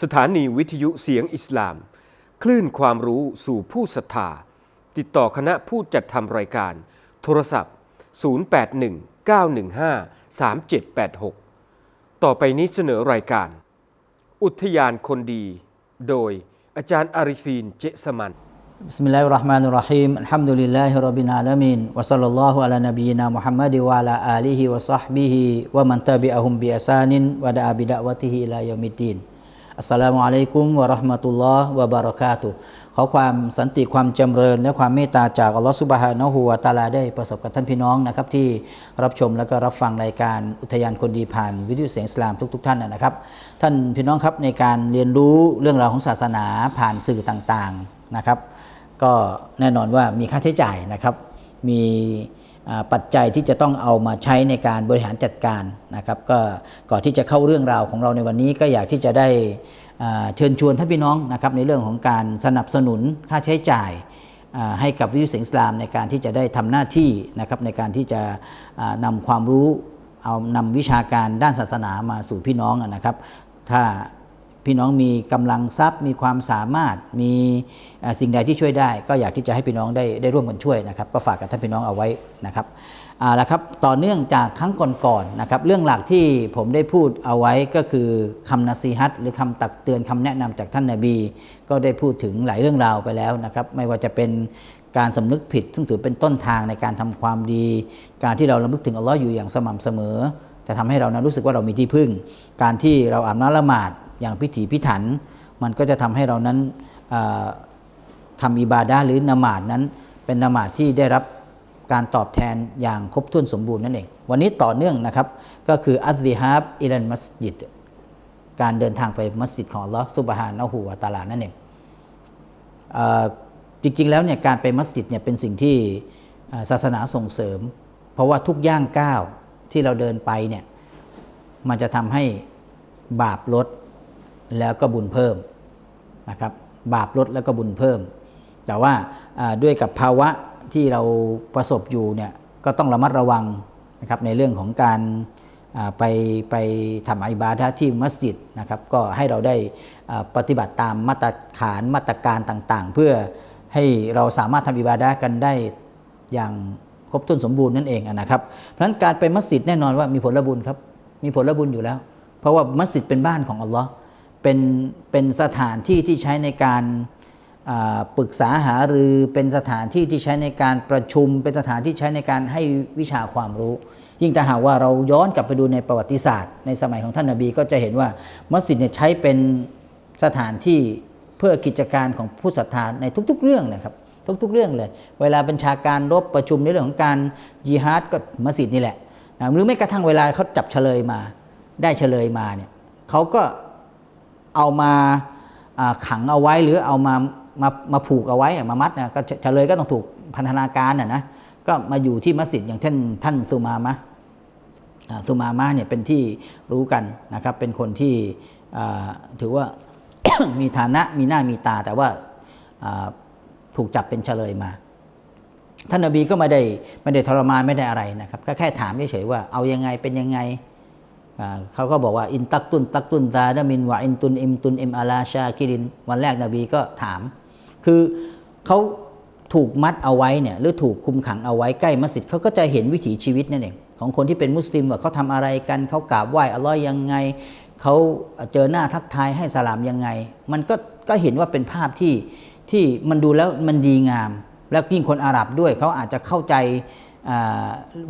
สถานีวิทยุเสียงอิสลาม คลื่นความรู้สู่ผู้ศรัทธา ติดต่อคณะผู้จัดทำรายการ โทรศัพท์ 0819153786 ต่อไปนี้เสนอรายการ อุทยานคนดี โดยอาจารย์อาริฟีนเจสมัน بسم الله الرحمن الرحيم الحمد لله رب العالمين وصلى الله على نبينا محمد وعلى آله وصحبه ومن تبعهم بإحسان ودعا بدعوته إلى يوم الدين อัสสลามุอะลัยกุมวะราะห์มะตุลลอฮ์วะบารอกาตุขอความสันติความจำเริญและความเมตตาจากอัลลอฮ์ซุบฮานะฮูวะตาลาได้ประสบกับท่านพี่น้องนะครับที่รับชมและก็รับฟังรายการอุทยานคนดีผ่านวิทยุเสียงสลามทุกๆท่านนะครับ ท่านพี่น้องครับในการเรียนรู้เรื่องราวของศาสนาผ่านสื่อต่างๆนะครับ ก็แน่นอนว่ามีค่าใช้จ่ายนะครับ มี ปัจจัยที่จะต้องเอามาใช้ในการบริหารจัดการนะครับก็ก่อนที่จะเข้าเรื่องราวของเราในวันนี้ก็อยากที่จะได้เชิญชวนท่านพี่น้องนะครับในเรื่องของการสนับสนุนค่าใช้จ่ายให้กับวิทยุเสียงอิสลามในการที่จะได้ทำหน้าที่นะครับในการที่จะอ่านำความรู้เอานำวิชาการด้านศาสนามาสู่พี่น้องนะครับ ถ้า พี่น้องมีกำลังทรัพย์ มีความสามารถมีสิ่งใดที่ช่วยได้ ก็อยากที่จะให้พี่น้องได้ได้ร่วมกันช่วยนะครับ ก็ฝากกับท่านพี่น้องเอาไว้นะครับเอาละครับต่อเนื่องจากครั้งก่อนๆนะครับ เรื่องหลักที่ผมได้พูดเอาไว้ก็คือคำนาซีฮัตหรือคำตักเตือนคำแนะนำจากท่านนาบี ก็ได้พูดถึงหลายเรื่องราวไปแล้วนะครับ ไม่ว่าจะเป็นการสำนึกผิด ซึ่งถือเป็นต้นทางในการทำความดี การที่เราระลึกถึงอัลลอฮ์อยู่อย่างสม่ำเสมอ จะทำให้เรานั้นรู้สึกว่าเรามีที่พึ่ง การที่เราอ่าบน้ำละหมาด อย่างพิถีพิถัน มันก็จะทำให้เรานั้นเอ่อทำอิบาดะหรือนมาดนั้น เป็นนมาดที่ได้รับการตอบแทนอย่างครบถ้วนสมบูรณ์นั่นเอง วันนี้ต่อเนื่องนะครับ ก็คืออัลซิฮับอิลันมัสยิดการเดินทางไปมัสยิดของลอฮ์ซุบฮานะฮูวตาลานั่นเองอจริงๆแล้วเนี่ยการไปมัสยิดเนี่ยเป็นสิ่งที่ศาสนาส่งเสริม เพราะว่าทุกย่างก้าวที่เราเดินไปเนี่ยมันจะทำให้บาปลด แล้วก็บุญเพิ่มนะครับบาปลดแล้วก็บุญเพิ่ม แต่ว่าด้วยกับภาวะที่เราประสบอยู่เนี่ยก็ต้องระมัดระวังนะครับในเรื่องของการไปไปทำอิบาดะที่มัสยิดนะครับก็ให้เราได้ปฏิบัติตามมาตรฐานมาตรการต่างๆ เพื่อให้เราสามารถทำอิบาดะกันได้อย่างครบถ้วนสมบูรณ์นั่นเองนะครับ เพราะฉะนั้นการไปมัสยิดแน่นอนว่ามีผลบุญครับ มีผลบุญอยู่แล้ว เพราะว่ามัสยิดเป็นบ้านของอัลลอฮ์ เป็นเป็นสถานที่ที่ใช้ในการปรึกษาหารือเป็นสถานที่ที่ใช้ในการประชุม เป็นสถานที่ใช้ในการให้วิชาความรู้ ยิ่งถ้าหากว่าเราย้อนกลับไปดูในประวัติศาสตร์ ในสมัยของท่านนาบีก็จะเห็นว่ามัสยิดเนี่ยใช้เป็นสถานที่เพื่อกิจการของผู้ศรัทธาในทุก ๆ เรื่องนะครับ ทุก ๆ เรื่องเลย เวลาบัญชาการรบประชุมในเรื่องของการจิฮาดก็มัสยิดนี่แหละนะหรือไม่กระทั่งเวลาเขาจับเฉลยมา ได้เฉลยมาเนี่ยเขาก็ เอามาขังเอาไว้หรือเอามามามาผูกเอาไว้มามัดนะก็เฉลยก็ต้องถูกพันธนาการน่ะนะก็มาอยู่ที่มัสยิดอย่างเช่นท่านสุมามะสุมามะเนี่ยเป็นที่รู้กันนะครับ เป็นคนที่ถือว่ามีฐานะมีหน้ามีตาแต่ว่าถูกจับเป็นเฉลยมา ท่านนบีก็ไม่ได้ไม่ได้ทรมานไม่ได้อะไรนะครับ ก็แค่ถามเฉยๆว่าเอายังไงเป็นยังไง เขาก็บอกว่าอินตักตุนตักตุนซาดามินวะอินตุนอิมตุนอิมอาลาชาคิริน วันแรกนบีก็ถาม คือเขาถูกมัดเอาไว้เนี่ยหรือถูกคุมขังเอาไว้ใกล้มัสยิดเขาก็จะเห็นวิถีชีวิตนั่นเองของคนที่เป็นมุสลิมว่าเขาทำอะไรกันเขากราบไหว้อัลลอฮ์ยังไงเขาเจอหน้าทักทายให้สลามยังไง มันก็ก็เห็นว่าเป็นภาพที่ที่มันดูแล้วมันดีงาม แล้วยิ่งคนอาหรับด้วยเขาอาจจะเข้าใจ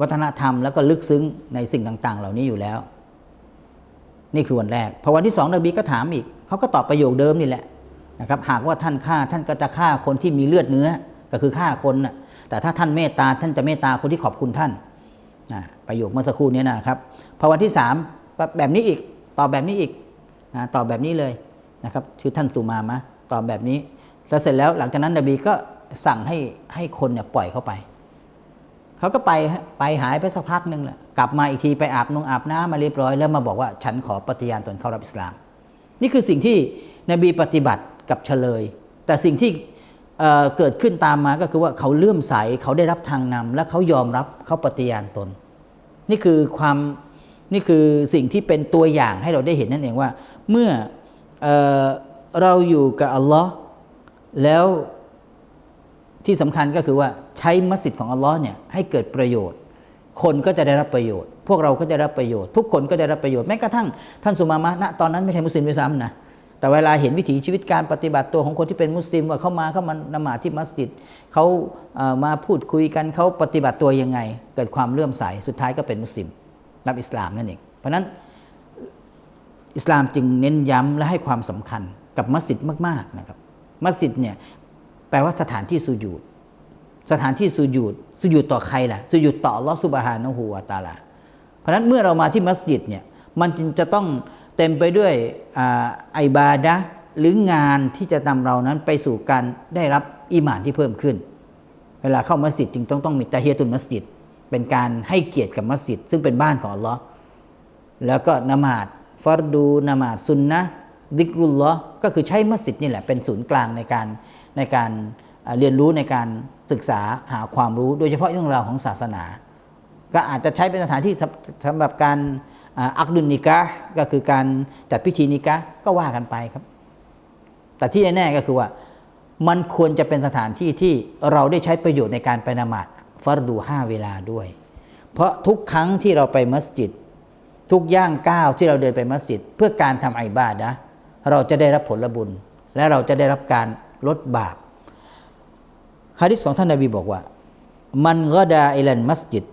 วัฒนธรรมแล้วก็ลึกซึ้งในสิ่งต่าง ๆ เหล่านี้อยู่แล้ว นี่คือวันแรก พอวันที่สองนบีก็ถามอีก เขาก็ตอบประโยคเดิมนี่แหละนะครับ หากว่าท่านฆ่าท่านก็จะฆ่าคนที่มีเลือดเนื้อ ก็คือฆ่าคนน่ะแต่ถ้าท่านเมตตาท่านจะเมตตาคนที่ขอบคุณท่านนะประโยคเมื่อสักครู่นี้นะครับ พอวันที่สามแบบนี้อีก ตอบแบบนี้อีกนะตอบแบบนี้เลยนะครับ ชื่อท่านสุมามะตอบแบบนี้ แล้วเสร็จแล้วหลังจากนั้นนบีก็สั่งให้ให้คนเนี่ยปล่อยเข้าไป เขาก็ไปไปหายไปสักพักหนึ่งแหละกลับมาอีกทีไปอาบนงอาบน้ำมาเรียบร้อยแล้วมาบอกว่าฉันขอปฏิญาณตนเข้ารับอิสลาม นี่คือสิ่งที่นบีปฏิบัติกับเฉลย แต่สิ่งที่เเกิดขึ้นตามมาก็คือว่าเขาเลื่อมใสเขาได้รับทางนำและเขายอมรับเขาปฏิญาณตน นี่คือความนี่คือสิ่งที่เป็นตัวอย่างให้เราได้เห็นนั่นเองว่า เมื่อเอ่อเราอยู่กับอัลลอฮ์แล้ว ที่สำคัญก็คือว่าใช้มัสยิดของอัลลอฮ์เนี่ยให้เกิดประโยชน์ คนก็จะได้รับประโยชน์ พวกเราก็จะได้รับประโยชน์ ทุกคนก็จะได้รับประโยชน์แม้กระทั่งท่านสุมามะณตอนนั้นไม่ใช่มุสลิมด้วยซ้ำนะแต่เวลาเห็นวิถีชีวิตการปฏิบัติตัวของคนที่เป็นมุสลิมว่าเขามาเขามานมาดที่มัสยิดเขาเอ่อมาพูดคุยกันเขาปฏิบัติตัวยังไง เกิดความเลื่อมใสสุดท้ายก็เป็นมุสลิมรับอิสลามนั่นเองเพราะฉะนั้นอิสลามจึงเน้นย้ำและให้ความสำคัญกับมัสยิดมากๆนะครับมัสยิดเนี่ย แปลว่าสถานที่สุญูดสถานที่สุญูดสุญูดต่อใครล่ะสุญูดต่อลอฮ์ซุบฮานะฮูวาตาลา เพราะนั้นเมื่อเรามาที่มัสยิดเนี่ยมันจึงจะต้องเต็มไปด้วยอไอบาดะหรืองานที่จะนำเรานั้นไปสู่การได้รับอีหมานที่เพิ่มขึ้น เวลาเข้ามัสยิดจึงต้องต้องมีตะเฮียตุนมัสยิด เป็นการให้เกียรติกับมัสยิด ซึ่งเป็นบ้านของอัลลอฮ์แล้วก็นมาดฟัรดูนมาดซุนนะดิกรุลลอฮ์ก็คือใช้มัสยิดนี่แหละเป็นศูนย์กลางในการ ในการเรียนรู้ในการศึกษาหาความรู้ โดยเฉพาะเรื่องราวของศาสนา ก็อาจจะใช้เป็นสถานที่สำหรับการอักดุลนิกะก็คือการจัดพิธีนิกะก็ว่ากันไปครับ แต่ที่แน่ๆก็คือว่ามันควรจะเป็นสถานที่ที่เราได้ใช้ประโยชน์ในการไปนมาดฟัรดูห้าเวลาด้วย เพราะทุกครั้งที่เราไปมัสยิด ทุกย่างก้าวที่เราเดินไปมัสยิด เพื่อการทำไอบาดนะเราจะได้รับผลบุญ และเราจะได้รับการ ลดบาปฮะดิษของท่านนบีบอกว่า มันก็ดาอิลันมัสยิด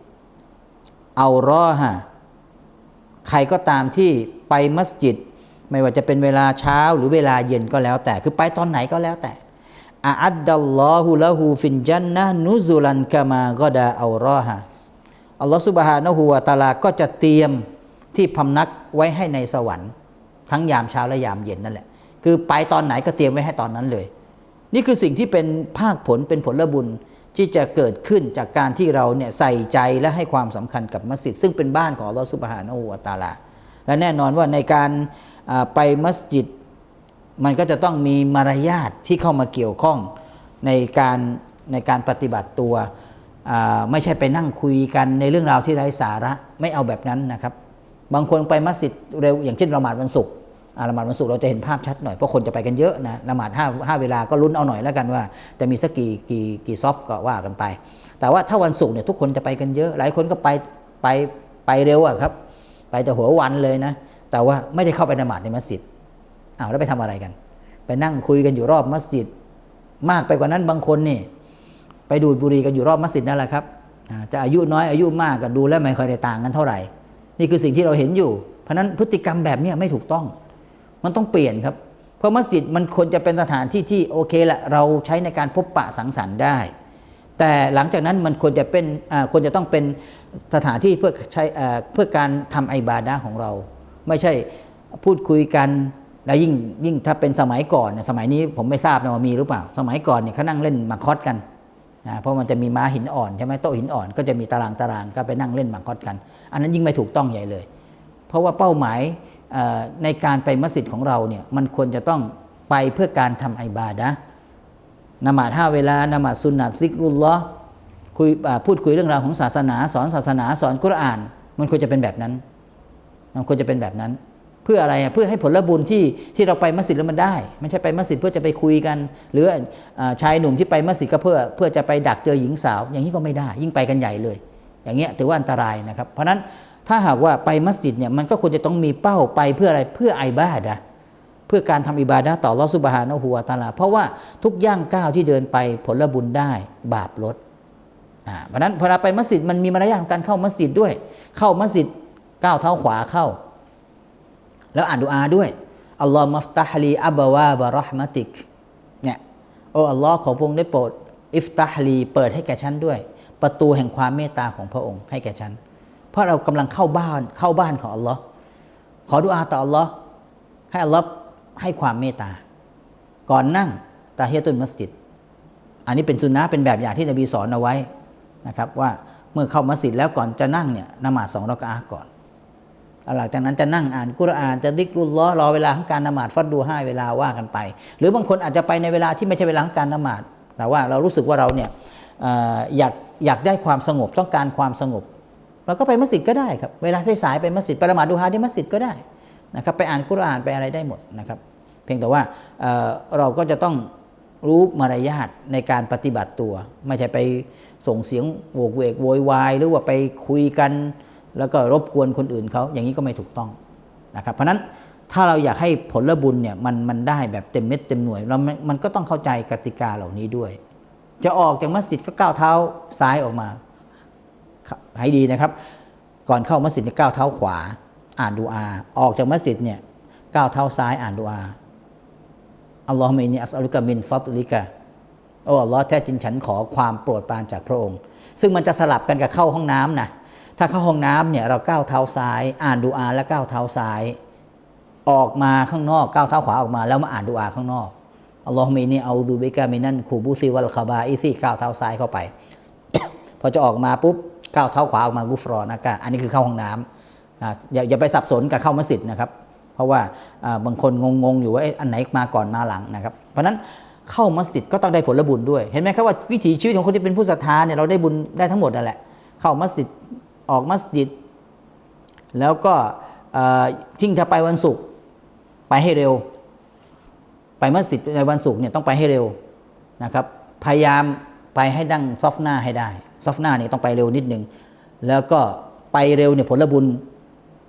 เอารอฮะใครก็ตามที่ไปมัสยิด ไม่ว่าจะเป็นเวลาเช้าหรือเวลาเย็นก็แล้วแต่ คือไปตอนไหนก็แล้วแต่อาอัดดัลลอฮุละหูฟินจันนะนุซุลันกามากดาเอารอฮะอัลลอฮฺสุบฮานะฮูวาตาลาก็จะเตรียมที่พำนักไว้ให้ในสวรรค์ ทั้งยามเช้าและยามเย็นนั่นแหละ คือไปตอนไหนก็เตรียมไว้ให้ตอนนั้นเลย นี่คือสิ่งที่เป็นภาคผลเป็นผลบุญที่จะเกิดขึ้นจากการที่เราเนี่ยใส่ใจและให้ความสำคัญกับมัสยิดซึ่งเป็นบ้านของลอสุบฮานะฮูวตาลา และแน่นอนว่าในการไปมัสยิด มันก็จะต้องมีมารยาทที่เข้ามาเกี่ยวข้องในการในการปฏิบัติตัว ไม่ใช่ไปนั่งคุยกันในเรื่องราวที่ไร้สาระไม่เอาแบบนั้นนะครับ บางคนไปมัสยิดเร็วอย่างเช่นละหมาดวันศุกร์ ละหมาดวันศุกร์เราจะเห็นภาพชัดหน่อยเพราะคนจะไปกันเยอะนะละหมาดห้าห้าเวลาก็ลุ้นเอาหน่อยแล้วกันว่า จะมีสักกี่กี่กี่ซอฟก็ว่ากันไป แต่ว่าถ้าวันศุกร์เนี่ยทุกคนจะไปกันเยอะ หลายคนก็ไปไปไปเร็วอะครับ ไปแต่หัววันเลยนะ แต่ว่าไม่ได้เข้าไปละหมาดในมัสยิดอ้าวแล้วไปทำอะไรกัน ไปนั่งคุยกันอยู่รอบมัสยิด มากไปกว่านั้นบางคนนี่ไปดูดบุหรี่กันอยู่รอบมัสยิดนั่นแหละครับจะอายุน้อยอายุมากก็ดูแล้วไม่ค่อยได้ต่างกันเท่าไหร่ นี่คือสิ่งที่เราเห็นอยู่ เพราะนั้นพฤติกรรมแบบเนี้ยไม่ถูกต้อง มันต้องเปลี่ยนครับ เพราะมัสยิดมันควรจะเป็นสถานที่ที่โอเคละเราใช้ในการพบปะสังสรรค์ได้ แต่หลังจากนั้นมันควรจะเป็นควรจะต้องเป็นสถานที่เพื่อใช้เพื่อการทำไอบาดะห์ของเรา ไม่ใช่พูดคุยกันแล้วยิ่งยิ่งถ้าเป็นสมัยก่อนเนี่ยสมัยนี้ผมไม่ทราบนะว่ามีหรือเปล่า สมัยก่อนเนี่ยเขานั่งเล่นมาคอดกันนะเพราะมันจะมีม้าหินอ่อนใช่ไหมโต๊ะหินอ่อนก็จะมีตารางตารางก็ไปนั่งเล่นมาคอดกัน อันนั้นยิ่งไม่ถูกต้องใหญ่เลย เพราะว่าเป้าหมาย ในการไปมัสยิดของเราเนี่ยมันควรจะต้องไปเพื่อการทำไอบาดะนมาดห้าเวลานมาดสุนนะซิกรุลลอคุยพูดคุยเรื่องราวของศาสนาสอนศาสนาสอนกุรอาน มันควรจะเป็นแบบนั้น มันควรจะเป็นแบบนั้น เพื่ออะไรเพื่อให้ผลบุญที่ที่เราไปมัสยิดแล้วมันได้ ไม่ใช่ไปมัสยิดเพื่อจะไปคุยกัน หรืออชายหนุ่มที่ไปมัสยิดก็เพื่อเพื่อจะไปดักเจอหญิงสาว อย่างนี้ก็ไม่ได้ ยิ่งไปกันใหญ่เลย อย่างเงี้ยถือว่าอันตรายนะครับ เพราะฉะนั้นถ้าหากว่าไปมัสยิดเนี่ยมันก็ควรจะต้องมีเป้าไปเพื่ออะไรเพื่อไอบาดะเพื่อการทำอิบาดะต่อลอฮฺซุบฮานะฮูวตาลา เพราะว่าทุกย่างก้าวที่เดินไปผลบุญได้บาปลดอ่าเพราะนั้นพอเราไปมัสยิดมันมีมารยาทของการเข้ามัสยิดด้วย เข้ามัสยิดก้าวเท้าขวาเข้า แล้วอ่านดุอาด้วยอัลลอฮ์มัฟตาฮลีอับบาวาบะเราะห์มติกเนี่ยโอ้อัลลอฮ์ขอพระองค์ได้โปรดอิฟตาฮลีเปิดให้แก่ฉันด้วย ประตูแห่งความเมตตาของพระองค์ให้แก่ฉัน เพราะเรากำลังเข้าบ้านเข้าบ้านของอัลลอฮ์ขอดุอาต่ออัลลอฮ์ให้อัลลอฮ์ให้ความเมตตา ก่อนนั่งตาเฮียตุนมัสยิด อันนี้เป็นสุนนะเป็นแบบอย่างที่นบีสอนเอาไว้นะครับว่าเมื่อเข้ามัสยิดแล้วก่อนจะนั่งเนี่ยนมาดสองรอกอาก่อนหลังจากนั้นจะนั่งอ่านกุรอานจะดิกรุลลอรอเวลาของการนมาดฟัดดูห้าเวลาว่ากันไป หรือบางคนอาจจะไปในเวลาที่ไม่ใช่เวลาของการนมาดแต่ว่าเรารู้สึกว่าเราเนี่ย อยากอยากได้ความสงบต้องการความสงบเราก็ไปมัสยิดก็ได้ครับเวลาสายๆไปมัสยิดไปละหมาดดูฮาที่มัสยิดก็ได้นะครับไปอ่านกุรอานไปอะไรได้หมดนะครับ เพียงแต่ว่าเเราก็จะต้องรู้มารยาทในการปฏิบัติตัว ไม่ใช่ไปส่งเสียงโวกเวกโวยวายหรือว่าไปคุยกัน แล้วก็รบกวนคนอื่นเขาอย่างนี้ก็ไม่ถูกต้องนะครับเพราะนั้นถ้าเราอยากให้ผลบุญเนี่ยมันมันได้แบบเต็มเม็ดเต็มหน่วยเรามันก็ต้องเข้าใจกติกาเหล่านี้ด้วย จะออกจากมัสยิดก็ก้าวเท้าซ้ายออกมา ให้ดีนะครับ ก่อนเข้ามัสยิดเนี่ยก้าวเท้าขวา อ่านดูอา ออกจากมัสยิดเนี่ยก้าวเท้าซ้ายอ่านดูอาอัลลอฮฺมินีอัสอัลุกะมินฟัตลิกะโอ้อัลลอฮ์แท้จริงฉันขอความโปรดปรานจากพระองค์ ซึ่งมันจะสลับกันกับเข้าห้องน้ำนะถ้าเข้าห้องน้ำเนี่ยเราก้าวเท้าซ้าย อ่านดูอาแล้วก้าวเท้าซ้าย ออกมาข้างนอกก้าวเท้าขวาออกมา แล้วมาอ่านดูอาข้างนอก อัลลอฮฺมินีเอาดูบิกามินันคูบูซิวัลคาบาอิซี่ก้าวเท้าซ้ายเข้าไป พอจะออกมาปุ๊บก้าวเท้าขวาออกมากุฟรอนากาอันนี้คือเข้าห้องน้ำอ่าอย่าอย่าไปสับสนกับเข้ามัสยิดนะครับ เพราะว่าบางคนงงๆอยู่ว่าเอ๊ะอันไหนมาก่อนมาหลังนะครับ เพราะฉะนั้นเข้ามัสยิดก็ต้องได้ผลบุญด้วย เห็นไหมครับว่าวิถีชีวิตของคนที่เป็นผู้ศรัทธาเนี่ยเราได้บุญได้ทั้งหมดนั่นแหละ เข้ามัสยิดออกมัสยิด แล้วก็ทิ้งถ้าไปวันศุกร์ไปให้เร็ว ไปมัสยิดในวันศุกร์เนี่ยต้องไปให้เร็วนะครับพยายามไปให้ดั้งซอฟหน้าให้ได้ซอฟหน้าเนี่ยต้องไปเร็วนิดนึงแล้วก็ไปเร็วเนี่ยผลบุญ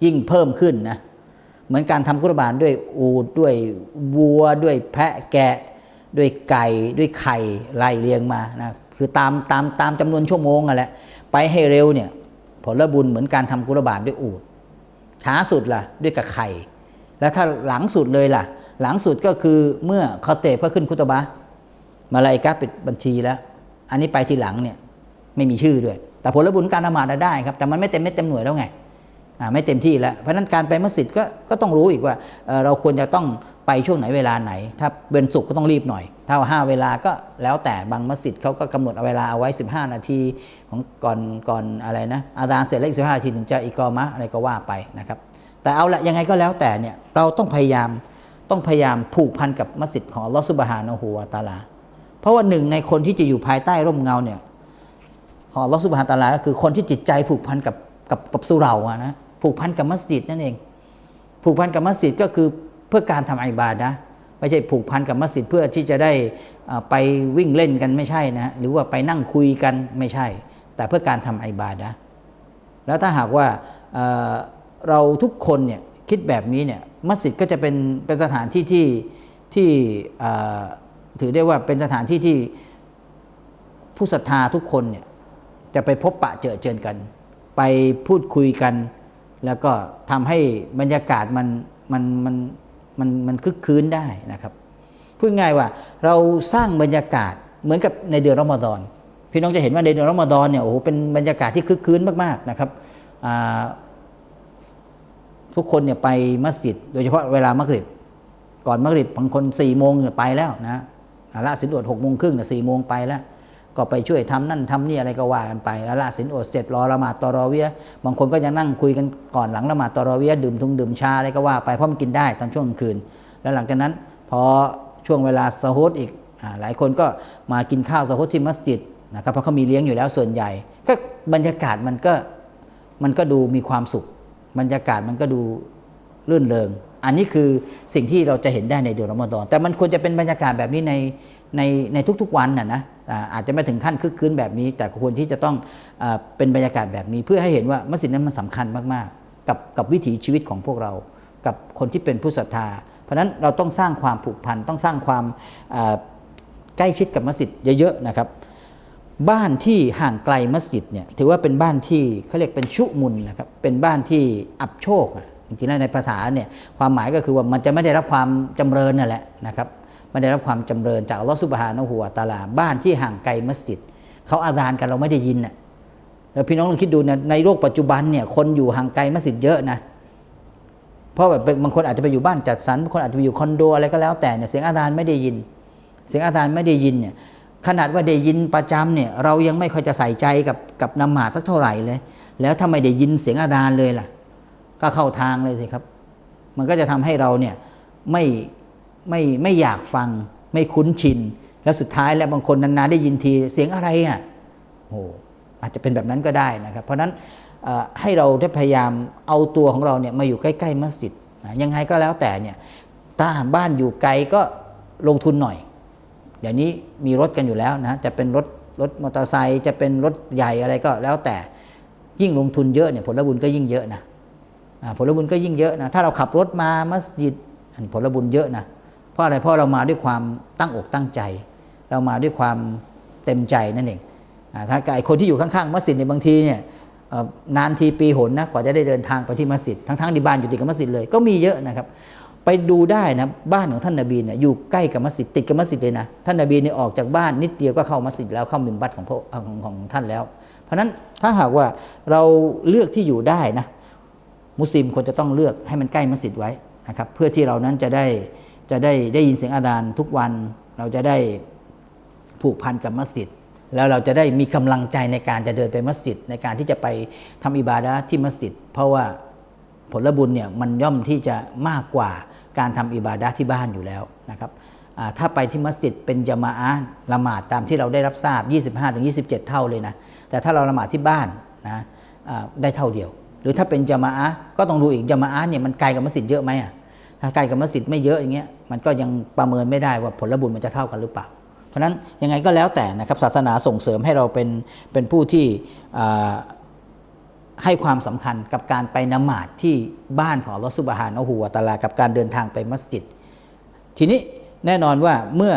ยิ่งเพิ่มขึ้นนะเหมือนการทำกุรบานด้วยอูดด้วยวัว ด้วยแพะแกะ ด้วยไก่ด้วยไข่ไล่เรียงมานะคือตามตามตามจำนวนชั่วโมงอะแหละไปให้เร็วเนี่ยผลบุญเหมือนการทำกุรบานด้วยอูดช้าสุดล่ะด้วยกับไข่ แล้วถ้าหลังสุดเลยล่ะ หลังสุดก็คือเมื่อคาเตบก็ขึ้นคุตบะมาลายกาปิดบัญชีแล้ว อันนี้ไปทีหลังเนี่ยไม่มีชื่อด้วย แต่ผลบุญการละหมาดอะได้ครับ แต่มันไม่เต็มไม่เต็มหน่วยแล้วไงไม่เต็มที่แล้ว เพราะนั้นการไปมัสยิดก็ก็ต้องรู้อีกว่าเเราควรจะต้องไปช่วงไหนเวลาไหน ถ้าเป็นศุกร์ก็ต้องรีบหน่อย ถ้าห้าเวลาก็แล้วแต่บางมัสยิดเขาก็กำหนดเอาเวลาเอาไว้ 15 นาทีของก่อนก่อนอะไรนะอาดานเสร็จแล้วอีกสินาทีถึงจะอีกอมะอะไรก็ว่าไปนะครับ แต่เอาละยังไงก็แล้วแต่เนี่ยเราต้องพยายาม ต้องพยายามผูกพันกับมัสยิดของอัลลอฮฺสุบฮานะฮูวาตาลา เพราะว่าหนึ่งในคนที่จะอยู่ภายใต้ร่มเงาเนี่ยของอัลลอฮฺสุบฮานะฮูวาตาลาก็คือคนที่จิตใจผูกพันกับกับกับสุเราอะนะผูกพันกับมัสยิดนั่นเอง ผูกพันกับมัสยิดก็คือเพื่อการทำอิบาดะไม่ใช่ผูกพันกับมัสยิดเพื่อที่จะได้ไปวิ่งเล่นกันไม่ใช่นะหรือว่าไปนั่งคุยกันไม่ใช่ แต่เพื่อการทำอิบาดะแล้วถ้าหากว่าเราทุกคนเนี่ย คิดแบบนี้เนี่ยมัสยิดก็จะเป็นเป็นสถานที่ที่ที่ถือได้ว่าเป็นสถานที่ที่ผู้ศรัทธาทุกคนเนี่ยจะไปพบปะเจอเจอกัน ไปพูดคุยกัน แล้วก็ทำให้บรรยากาศมันมันมันมันมันคึกคืนได้นะครับพูดง่ายว่าเราสร้างบรรยากาศเหมือนกับในเดือนรอมฎอนพี่น้องจะเห็นว่าในเดือนรอมฎอนเนี่ยโอ้โหเป็นบรรยากาศที่คึกคืนมากๆนะครับอ่า ทุกคนเนี่ยไปมัสยิด โดยเฉพาะเวลามักริบ ก่อนมักริบบางคน4ี่โมงไปแล้วนะละสินอดหกโมงครึ่งเนี่ยสี่โมงไปแล้ว ก็ไปช่วยทำนั่นทำนี่อะไรก็ว่ากันไปแล้วละสินอดเสร็จรอละหมาดตอรอเวียบางคนก็ยังนั่งคุยกันก่อนหลังละหมาดตอรอเวียดื่มทุงดื่มชาอะไรก็ว่าไปเพราะมันกินได้ตอนช่วงกลางคืน แล้วหลังจากนั้นพอช่วงเวลาสะฮดอีกอหลายคนก็มากินข้าวสะฮดที่มัสยิดนะครับเพราะเขามีเลี้ยงอยู่แล้วส่วนใหญ่ ก็บรรยากาศมันก็มันก็ดูมีความสุข บรรยากาศมันก็ดูรื่นเริง อันนี้คือสิ่งที่เราจะเห็นได้ในเดือนรอมฎอนแต่มันควรจะเป็นบรรยากาศแบบนี้ในในในทุกๆวันน่ะนะอาจจะไม่ถึงขั้นคึกคืนแบบนี้ แต่ควรที่จะต้องอเป็นบรรยากาศแบบนี้ เพื่อให้เห็นว่ามัสยิดนั้นมันสำคัญมากๆ กับกับวิถีชีวิตของพวกเรา กับคนที่เป็นผู้ศรัทธา เพราะฉะนั้นเราต้องสร้างความผูกพันต้องสร้างความใกล้ชิดกับมัสยิดเยอะๆนะครับ บ้านที่ห่างไกลมัสยิดเนี่ยถือว่าเป็นบ้านที่เขาเรียกเป็นชุมุนนะครับเป็นบ้านที่อับโชคจริงๆแล้วในภาษาเนี่ยความหมายก็คือว่ามันจะไม่ได้รับความจำเริญนั่นแหละนะครับไม่ได้รับความจำเริญจากอัลลอฮฺสุบฮานะฮูวตาลาบ้านที่ห่างไกลมัสยิดเขาอาดานกันเราไม่ได้ยินน่ะแล้วพี่น้องลองคิดดูนะในโลกปัจจุบันเนี่ยคนอยู่ห่างไกลมัสยิดเยอะนะเพราะแบบบางคนอาจจะไปอยู่บ้านจัดสรรบางคนอาจจะไปอยู่คอนโดอะไรก็แล้วแต่เนี่ยเสียงอาดานไม่ได้ยิน เสียงอาดานไม่ได้ยินเนี่ย ขนาดว่าได้ยินประจำเนี่ยเรายังไม่ค่อยจะใส่ใจกับกับนำหมาสักเท่าไหร่เลย แล้วถ้าไม่ได้ยินเสียงอาดานเลยล่ะ ก็เข้าทางเลยสิครับ มันก็จะทำให้เราเนี่ยไม่ไม่ไม่อยากฟัง ไม่คุ้นชิน แล้วสุดท้ายแล้วบางคนนานๆได้ยินทีเสียงอะไรอะโอ้อาจจะเป็นแบบนั้นก็ได้นะครับ เพราะฉะนั้นให้เราได้พยายามเอาตัวของเราเนี่ยมาอยู่ใกล้ๆมัสยิดยังไงก็แล้วแต่เนี่ยถ้าบ้านอยู่ไกลก็ลงทุนหน่อย เดี๋ยวนี้มีรถกันอยู่แล้วนะจะเป็นรถรถมอเตอร์ไซค์จะเป็นรถใหญ่อะไรก็แล้วแต่ยิ่งลงทุนเยอะเนี่ยผลบุญก็ยิ่งเยอะนะผลบุญก็ยิ่งเยอะนะถ้าเราขับรถมามัสยิดผลบุญเยอะนะเพราะอะไรเพราะเรามาด้วยความตั้งอกตั้งใจ เรามาด้วยความเต็มใจนั่นเองอาถ้าไอ้คนที่อยู่ข้างๆมัสยิดในยบางทีเนี่ยนานทีปีหนนะกว่าจะได้เดินทางไปที่มัสยิดทั้งๆที่บ้านอยู่ติดกับมัสยิดเลยก็มีเยอะนะครับ ไปดูได้นะบ้านของท่านนาบีเนี่ยอยู่ใกล้กับมัสยิดติดกับมัสยิดเลยนะท่านนาบีเนี่ยออกจากบ้านนิดเดียวก็เข้ามัสยิดแล้วเข้ามิมบัตของพระของของท่านแล้ว เพราะนั้นถ้าหากว่าเราเลือกที่อยู่ได้นะมุสลิมควรจะต้องเลือกให้มันใกล้มัสยิดไว้นะครับเพื่อที่เรานั้นจะได้จะได้ได้ยินเสียงอาดานทุกวันเราจะได้ผูกพันกับมัสยิดแล้วเราจะได้มีกำลังใจในการจะเดินไปมัสยิดในการที่จะไปทำอิบาดะที่มัสยิดเพราะว่าผลบุญเนี่ยมันย่อมที่จะมากกว่า การทำอิบาดะที่บ้านอยู่แล้วนะครับถ้าไปที่มัสยิดเป็นจามะอะละหมาดตามที่เราได้รับทราบ 25-27 เท่าเลยนะแต่ถ้าเราละหมาดที่บ้านนะได้เท่าเดียว หรือถ้าเป็นจามะอะก็ต้องดูอีกจามะอะเนี่ยมันไกลกับมัสยิดเยอะไหมอะถ้าไกลกับมัสยิดไม่เยอะอย่างเงี้ยมันก็ยังประเมินไม่ได้ว่าผลบุญมันจะเท่ากันหรือเปล่า เพราะนั้นยังไงก็แล้วแต่นะครับศาสนาส่งเสริมให้เราเป็นเป็นผู้ที่ ให้ความสำคัญกับการไปนมาดที่บ้านของลลอฮฺซุบฮานะฮูวตาลากับการเดินทางไปมัสยิด ทีนี้แน่นอนว่าเมื่อ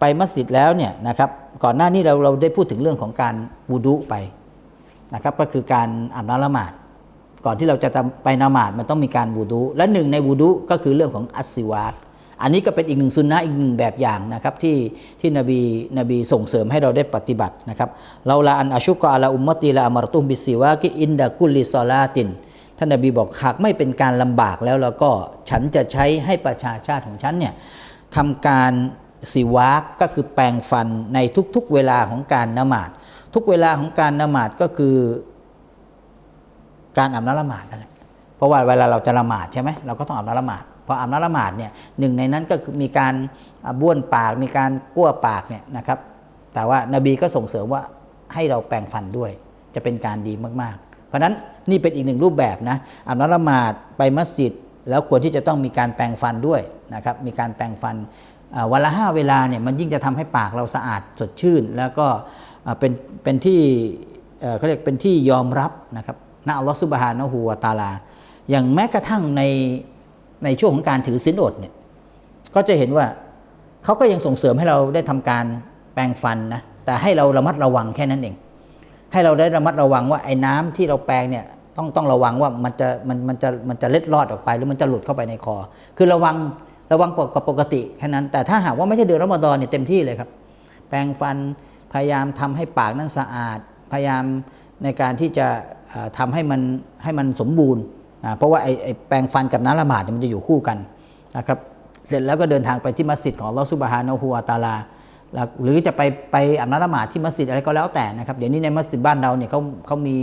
ไปมัสยิดแล้วเนี่ยนะครับก่อนหน้านี้เราเราได้พูดถึงเรื่องของการวูดุไปนะครับก็คือการอาบน้ำละหมาด ก่อนที่เราจะไปนมาดมันต้องมีการวูดุและหนึ่งในวูดุก็คือเรื่องของอัสซิวาก อันนี้ก็เป็นอีกหนึ่งสุนนะอีกหนึ่งแบบอย่างนะครับที่ที่นบีนบีส่งเสริมให้เราได้ปฏิบัตินะครับเราละอันอาชุกะอัลาอุมมติละอมารตุมบิสิวากิอินดะกุลิซอลาตินท่านนบีบอกหากไม่เป็นการลำบากแล้วแล้วก็ฉันจะใช้ให้ประชาชาติของฉันเนี่ยทำการสิวากก็คือแปรงฟันในทุกๆเวลาของการนมาดทุกเวลาของการนมาดก็คือการอาบน้ำละหมาดนั่นแหละเพราะว่าเวลาเราจะละหมาดใช่ไหมเราก็ต้องอาบน้ำละหมาด พออาบน้ำละหมาดเนี่ยหนึ่งในนั้นก็มีการบ้วนปากมีการกั้วปากเนี่ยนะครับ แต่ว่านบีก็ส่งเสริมว่าให้เราแปรงฟันด้วย จะเป็นการดีมากๆ เพราะฉะนั้นนี่เป็นอีกหนึ่งรูปแบบนะอาบน้ำละหมาดไปมัสยิด แล้วควรที่จะต้องมีการแปรงฟันด้วยนะครับมีการแปรงฟันวันละห้าเวลาเนี่ยมันยิ่งจะทำให้ปากเราสะอาดสดชื่น แล้วก็เป็นเป็นที่เเขาเรียกเป็นที่ยอมรับนะครับนะอัลลอฮฺซุบฮานะฮูวะตาลา อย่างแม้กระทั่งใน ในช่วงของการถือศีลอดเนี่ยก็จะเห็นว่าเขาก็ยังส่งเสริมให้เราได้ทำการแปรงฟันนะแต่ให้เราระมัดระวังแค่นั้นเอง ให้เราได้ระมัดระวังว่าไอ้น้ำที่เราแปรงเนี่ยต้องต้องระวังว่ามันจะมันมันจะมันจะเล็ดลอดออกไป หรือมันจะหลุดเข้าไปในคอ คือระวังระวังกปกติแค่นั้น แต่ถ้าหากว่าไม่ใช่เดือนรอมฎอนเนี่ยเต็มที่เลยครับ แปรงฟันพยายามทำให้ปากนั้นสะอาด พยายามในการที่จะเอ่อทำให้มันให้มันสมบูรณ์ นะเพราะว่าไอ้ไอแปรงฟันกับน้ำละหมาดเนี่ยมันจะอยู่คู่กันนะครับเสร็จแล้วก็เดินทางไปที่มัสยิดของอัลอฮฺซุบฮานะฮูวตาลา หรือจะไปไปอาบน้ำละหมาดที่มัสยิดอะไรก็แล้วแต่นะครับเดี๋ยวนี้ในมัสยิดบ้านเราเนี่ยเขาเขามี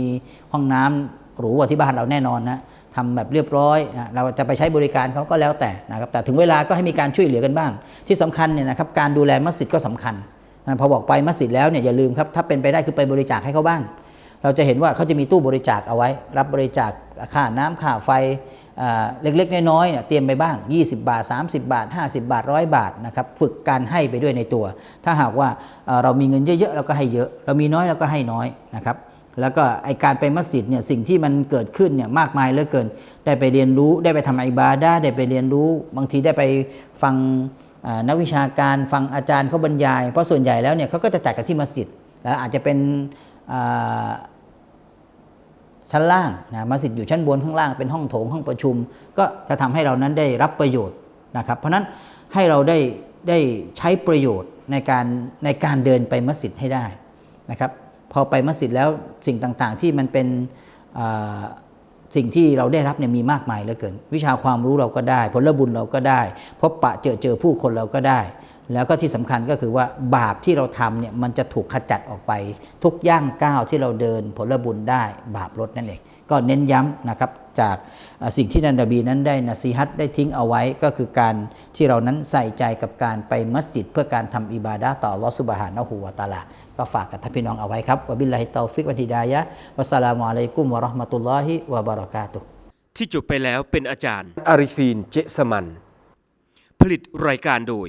ห้องน้ำหรูกว่าที่บ้านเราแน่นอนนะทำแบบเรียบร้อยนะเราจะไปใช้บริการเขาก็แล้วแต่นะครับแต่ถึงเวลาก็ให้มีการช่วยเหลือกันบ้าง ที่สำคัญเนี่ยนะครับการดูแลมัสยิดก็สำคัญนะพอบอกไปมัสยิดแล้วเนี่ยอย่าลืมครับถ้าเป็นไปได้คือไปบริจาคให้เขาบ้าง เราจะเห็นว่าเขาจะมีตู้บริจาคเอาไว้ รับบริจาคค่าน้ำค่าไฟเล็กๆ น้อยๆเนี่ยเตรียมไปบ้าง 20 บาท 30 บาท 50 บาทร้อยบาทนะครับฝึกการให้ไปด้วยในตัว ถ้าหากว่าเรามีเงินเยอะๆเราก็ให้เยอะ เรามีน้อยเราก็ให้น้อยนะครับแล้วก็ไอการไปมัสยิดเนี่ยสิ่งที่มันเกิดขึ้นเนี่ยมากมายเหลือเกิน ได้ไปเรียนรู้ได้ไปทำอิบาดะห์ได้ไปเรียนรู้ บางทีได้ไปฟังนักวิชาการฟังอาจารย์เขาบรรยาย เพราะส่วนใหญ่แล้วเนี่ยเขาก็จะจัดกันที่มัสยิดแล้วอาจจะเป็น ชั้นล่างนะมัสยิดอยู่ชั้นบนข้างล่างเป็นห้องโถงห้องประชุม ก็จะทำให้เรานั้นได้รับประโยชน์นะครับ เพราะฉะนั้นให้เราได้ได้ใช้ประโยชน์ในการในการเดินไปมัสยิดให้ได้นะครับ พอไปมัสยิดแล้วสิ่งต่างๆที่มันเป็นสิ่งที่เราได้รับเนี่ยมีมากมายเหลือเกิน วิชาความรู้เราก็ได้ ผลบุญเราก็ได้ พบปะเจอเจอผู้คนเราก็ได้ แล้วก็ที่สำคัญก็คือว่าบาปที่เราทำเนี่ยมันจะถูกขจัดออกไป ทุกย่างก้าวที่เราเดินผลบุญได้บาปลดนั่นเองก็เน้นย้ำนะครับจากอ่าสิ่งที่นันดบีนั้นได้นสีฮัตได้ทิ้งเอาไว้ก็คือการที่เรานั้นใส่ใจกับการไปมัสยิดเพื่อการทำอิบาดะห์ต่ออัลลอฮฺซุบฮานะฮูวะตะอาลา ก็ฝากกับท่านพี่น้องเอาไว้ครับวะบิลลาฮิตตอฟิกวันิดายะห์วัสสลามุอะลัยกุมวะเราะห์มะตุลลอฮิวะบะเราะกาตุฮ์ที่จบไปแล้วเป็นอาจารย์อาริฟีนเจสมัน ผลิตรายการโดย